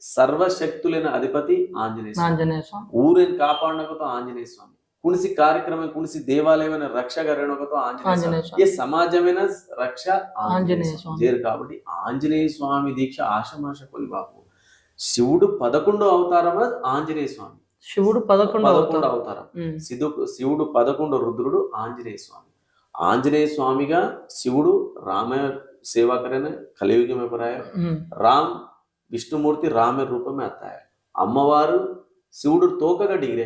సర్వశక్తులైన అధిపతి ఆంజనేయ స్వామి. ఊరేని కాపాడినకతో ఆంజనేయ స్వామి. కుణిసి కార్యక్రమం కుణిసి దేవాలయమైన రక్ష గరణకతో ఆంజనేయ స్వామి. ఏ సమాజమైన రక్ష ఆంజనేయ స్వామి. కాబట్టి ఆంజనేయ స్వామి దీక్ష ఆశమాష కొలి బాబు శివుడు పదకొండో అవతారమ ఆంజనేయ స్వామి? శివుడు పదకొండు పదకొండు అవతారం. సిద్ధు శివుడు పదకొండు రుద్రుడు ఆంజనేయ స్వామి. ఆంజనేయ స్వామిగా శివుడు రామ సేవాకరణ కలియుగమపరాయ రామ్ విష్ణుమూర్తి రామ రూపమే అత్తాయ? అమ్మవారు శివుడు తోకగా డిగ్రీ